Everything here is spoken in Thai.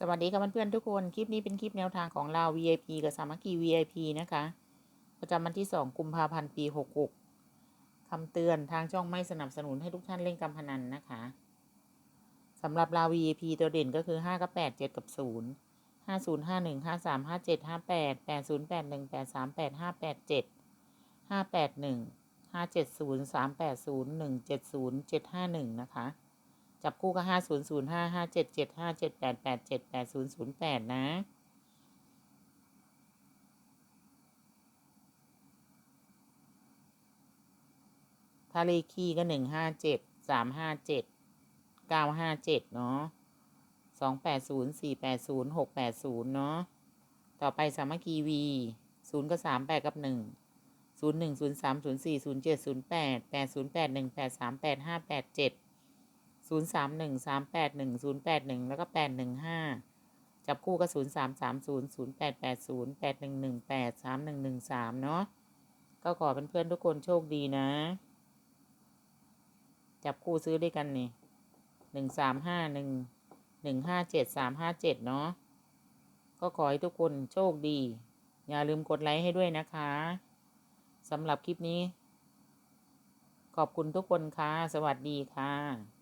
สวัสดีค่ะเพื่อนๆทุกคน คลิปนี้เป็นคลิปแนวทางของเรา VIP กับสามัคคี VIP นะคะ ประจำวันที่ 2 กุมภาพันธ์ ปี 66คำเตือนทางช่องไม่สนับสนุนให้ทุกท่านเล่นการพนันนะคะสำหรับเรา VIP ตัวเด่นก็คือ 5 กับ 8 7 กับ 0 50 51 53 57 58 80 81 83 85 87 581 570 380 170 751 นะคะ จับคู่ก็ห้าศูนย์ศูนย์ห้าห้าเจ็ดเจ็ดห้าเจ็ดแปดแปดเจ็ดแปดศูนย์ศูนย์แปดนะทะเลคีก็หนึ่งห้าเจ็ดสามห้าเจ็ดเก้าห้าเจ็ดเนาะสองแปดศูนย์สี่แปดศูนย์หกแปดศูนย์เนาะ ต่อไปสามัคคีวีศูนย์กับสามแปดกับหนึ่งศูนย์หนึ่งศูนย์สามศูนย์สี่ศูนย์เจ็ดศูนย์แปดแปดศูนย์แปดหนึ่งแปดสามแปดห้าแปดเจ็ด ศูนย์สามหนึ่งสามแปดหนึ่งศูนย์แปดหนึ่งแล้วก็แปดหนึ่งห้าจับคู่ก็ศูนย์สามสามศูนย์ศูนย์แปดแปดศูนย์แปดหนึ่งหนึ่งแปดสามหนึ่งหนึ่งสามเนาะก็ขอเพื่อนๆทุกคนโชคดีนะ จับคู่ซื้อด้วยกันนี่หนึ่งสามห้าหนึ่งหนึ่งห้าเจ็ดสามห้าเจ็ดเนาะก็ขอให้ทุกคนโชคดี อย่าลืมกดไลค์ให้ด้วยนะคะสำหรับคลิปนี้ ขอบคุณทุกคนค่ะ สวัสดีค่ะ